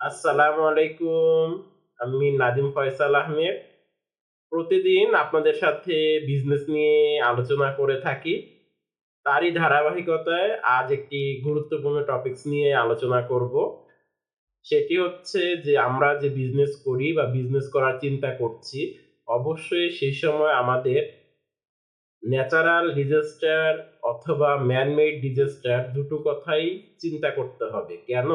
আসসালামু আলাইকুম, আমি নাদিম ফয়সাল আহমেদ। প্রতিদিন আপনাদের সাথে বিজনেস নিয়ে আলোচনা করে থাকি। তারই ধারাবাহিকতায় আজ একটি গুরুত্বপূর্ণ টপিকস নিয়ে আলোচনা করব। সেটি হচ্ছে যে আমরা যে বিজনেস করি বা বিজনেস করার চিন্তা করছি, অবশ্যই সেই সময় আমাদের ন্যাচারাল ডিজাস্টার অথবা ম্যানমেড ডিজাস্টার দুটো কথাই চিন্তা করতে হবে। কেন?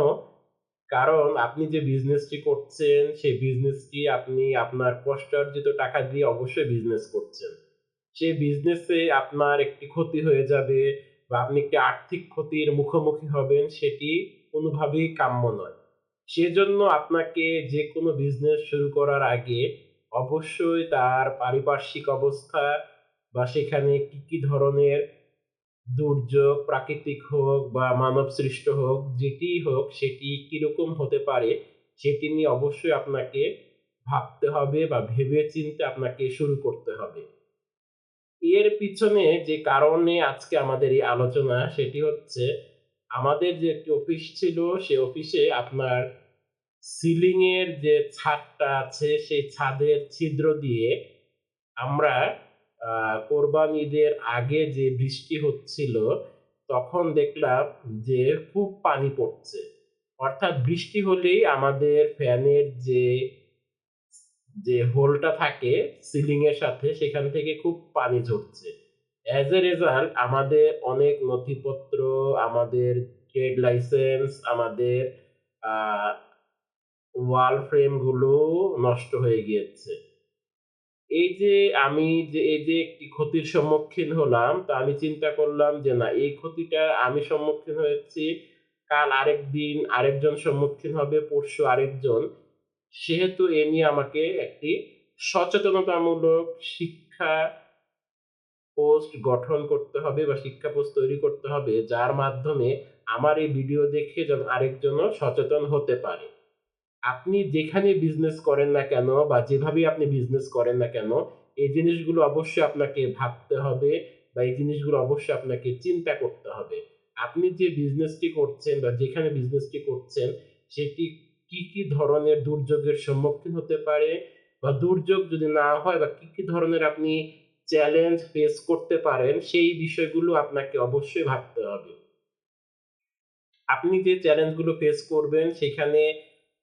কারণ আপনি যে বিজনেসটি করছেন, সেই বিজনেসটি আপনি আপনার কষ্টার্জিত টাকা দিয়ে অবশ্যই বিজনেস করছেন। সেই বিজনেসে আপনার একটি ক্ষতি হয়ে যাবে বা আপনি একটি আর্থিক ক্ষতির মুখোমুখি হবেন সেটি কোনোভাবেই কাম্য নয়। সেজন্য আপনাকে যে কোনো বিজনেস শুরু করার আগে অবশ্যই তার পারিপার্শ্বিক অবস্থা বা সেখানে কি কি ধরনের দুর্যোগ, প্রাকৃতিক হোক বা মানব সৃষ্ট হোক যেটিই হোক, সেটি কীরকম হতে পারে, সেটি নিয়ে অবশ্যই আপনাকে ভাবতে হবে বা ভেবে চিন্তে আপনাকে শুরু করতে হবে। এর পিছনে যে কারণে আজকে আমাদের এই আলোচনা, সেটি হচ্ছে আমাদের যে একটি অফিস ছিল, সে অফিসে আপনার সিলিংয়ের যে ছাদটা আছে, সেই ছাদের ছিদ্র দিয়ে আমরা কোরবান ঈদের আগে যে বৃষ্টি হচ্ছিল, তখন দেখলাম যে খুব পানি পড়ছে। অর্থাৎ বৃষ্টি হলেই আমাদের ফ্যানের যে যে হোলটা থাকে সিলিং এর সাথে, সেখান থেকে খুব পানি ঝরছে। অ্যাজ এ রেজাল্ট আমাদের অনেক নথিপত্র, আমাদের ট্রেড লাইসেন্স আমাদের ওয়াল ফ্রেমগুলো নষ্ট হয়ে গিয়েছে। এই যে আমি যে, এই যে একটি ক্ষতির সম্মুখীন হলাম, তা আমি চিন্তা করলাম যে, না, এই ক্ষতিটা আমি সম্মুখীন হয়েছি, কাল আরেক দিন আরেকজন সম্মুখীন হবে, পরশু আরেকজন। সেহেতু এ নিয়ে আমাকে একটি সচেতনতামূলক শিক্ষা পোস্ট গঠন করতে হবে বা শিক্ষা পোস্ট তৈরি করতে হবে, যার মাধ্যমে আমার এই ভিডিও দেখে যেন আরেকজনও সচেতন হতে পারে। আপনি যেখানে বিজনেস করেন না কেন বা যেভাবেই আপনি বিজনেস করেন না কেন, এই জিনিসগুলো অবশ্যই আপনাকে ভাবতে হবে বা এই জিনিসগুলো অবশ্যই আপনাকে চিন্তা করতে হবে। আপনি যে বিজনেসটি করছেন বা যেখানে বিজনেসটি করছেন, সেটি কি কি ধরনের দুর্যোগের সম্মুখীন হতে পারে বা দুর্যোগ যদি না হয় বা কি কি ধরনের আপনি চ্যালেঞ্জ ফেস করতে পারেন, সেই বিষয়গুলো আপনাকে অবশ্যই ভাবতে হবে। আপনি যে চ্যালেঞ্জগুলো ফেস করবেন, সেখানে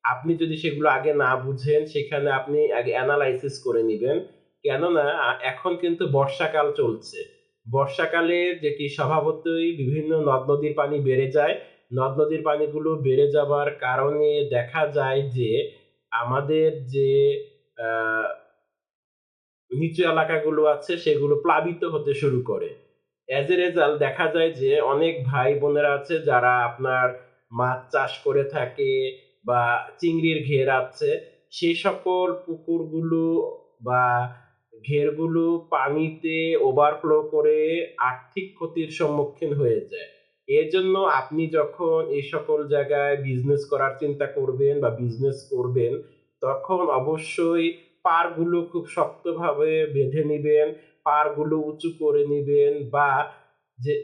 আপনি যদি সেগুলো আগে না বুঝেন, সেখানে আপনি আগে অ্যানালাইসিস করে নেবেন। কেননা এখন কিন্তু বর্ষাকাল চলছে। বর্ষাকালে যেটি স্বভাবতই বিভিন্ন নদ নদীর পানি বেড়ে যায়। নদ নদীর পানিগুলো বেড়ে যাবার কারণে দেখা যায় যে, আমাদের যে নিচু এলাকাগুলো আছে, সেগুলো প্লাবিত হতে শুরু করে। অ্যাজ এ রেজাল্ট দেখা যায় যে অনেক ভাই বোনেরা আছে যারা আপনার মাছ চাষ করে থাকে বা চিংড়ির ঘের আছে সেই সকল পুকুরগুলো বা ঘেরগুলো পানিতে ওভারফ্লো করে আর্থিক ক্ষতির সম্মুখীন হয়ে যায়। এর জন্য আপনি যখন এই সকল জায়গায় বিজনেস করার চিন্তা করবেন বা বিজনেস করবেন, তখন অবশ্যই পারগুলো খুব শক্তভাবে বেঁধে নেবেন পারগুলো উঁচু করে নেবেন বা যে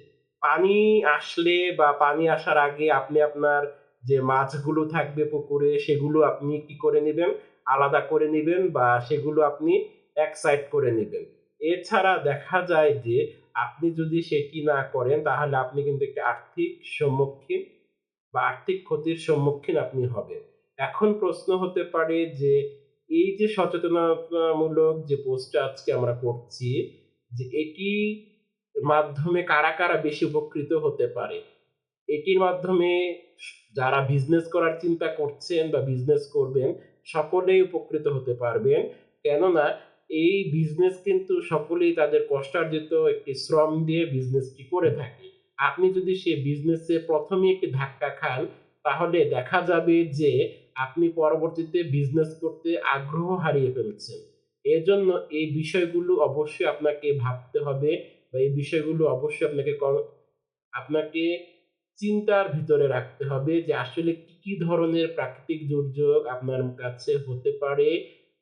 পানি আসলে বা পানি আসার আগে আপনি আপনার যে মাছগুলো থাকবে পুকুরে, সেগুলো আপনি কি করে নেবেন? আলাদা করে নেবেন বা সেগুলো আপনি এক সাইড করে নেবেন। এছাড়া দেখা যায় যে আপনি যদি সেটি না করেন, তাহলে আপনি কিন্তু একটা আর্থিক সম্মুখীন বা আর্থিক ক্ষতির সম্মুখীন আপনি হবেন। এখন প্রশ্ন হতে পারে যে এই যে সচেতনতামূলক যে পোস্টটা আজকে আমরা করছি, যে এটি মাধ্যমে কারা কারা বেশি উপকৃত হতে পারে? এটির মাধ্যমে যারা বিজনেস করার চিন্তা করছেন বা বিজনেস করবেন, সকলেই উপকৃত হতে পারবেন। কেননা এই বিজনেস কিন্তু সকলেই তাদের কষ্টার্জিত একটি শ্রম দিয়ে বিজনেসটি করে থাকে। আপনি যদি সে বিজনেসে প্রথমে একটি ধাক্কা খান, তাহলে দেখা যাবে যে আপনি পরবর্তীতে বিজনেস করতে আগ্রহ হারিয়ে ফেলছেন। এজন্য এই বিষয়গুলো অবশ্যই আপনাকে ভাবতে হবে বা এই বিষয়গুলো অবশ্যই আপনাকে আপনাকে চিন্তার ভিতরে রাখতে হবে যে আসলে কি কি ধরনের প্রাকৃতিক দুর্যোগ আপনার কাছে হতে পারে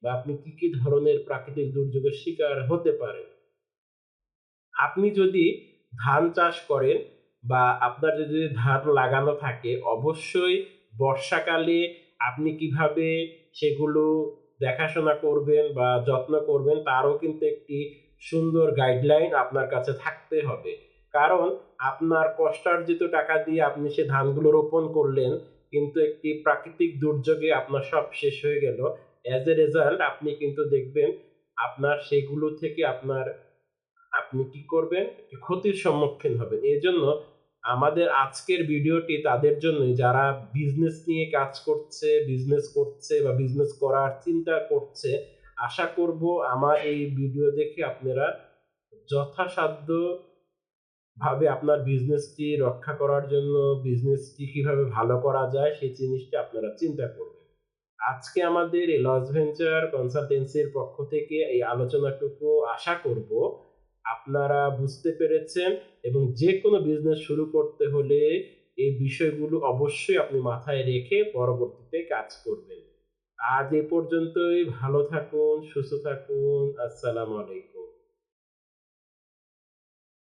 বা আপনি কি কি ধরনের প্রাকৃতিক দুর্যোগের শিকার হতে পারেন আপনি যদি ধান চাষ করেন বা আপনার যদি ধান লাগানো থাকে, অবশ্যই বর্ষাকালে আপনি কীভাবে সেগুলো দেখাশোনা করবেন বা যত্ন করবেন, তারও কিন্তু একটি সুন্দর গাইডলাইন আপনার কাছে থাকতে হবে। কারণ আপনার কষ্টার্জিত টাকা দিয়ে আপনি সে ধানগুলো রোপণ করলেন, কিন্তু একটি প্রাকৃতিক দুর্যোগে আপনার সব শেষ হয়ে গেল। অ্যাজ এ রেজাল্ট আপনি কিন্তু দেখবেন আপনার সেগুলো থেকে আপনার আপনি কি করবেন? ক্ষতির সম্মুখীন হবেন। এই জন্য আমাদের আজকের ভিডিওটি তাদের জন্যই। যারা বিজনেস নিয়ে কাজ করছে বিজনেস করছে বা বিজনেস করার চিন্তা করছে, আশা করব আমার এই ভিডিও দেখে আপনারা যথাসাধ্য ভাবে আপনার বিজনেসটি রক্ষা করার জন্য বিজনেসটি কীভাবে ভালো করা যায়, সেই জিনিসটি আপনারা চিন্তা করবেন। আজকে আমাদের এই লস ভেঞ্চার কনসালটেন্সির পক্ষ থেকে এই আলোচনাটুকু আশা করব আপনারা বুঝতে পেরেছেন এবং যে কোনো বিজনেস শুরু করতে হলে এই বিষয়গুলো অবশ্যই আপনি মাথায় রেখে পরবর্তীতে কাজ করবেন। আজ এ পর্যন্তই, ভালো থাকুন, সুস্থ থাকুন, আসসালামু আলাইকুম।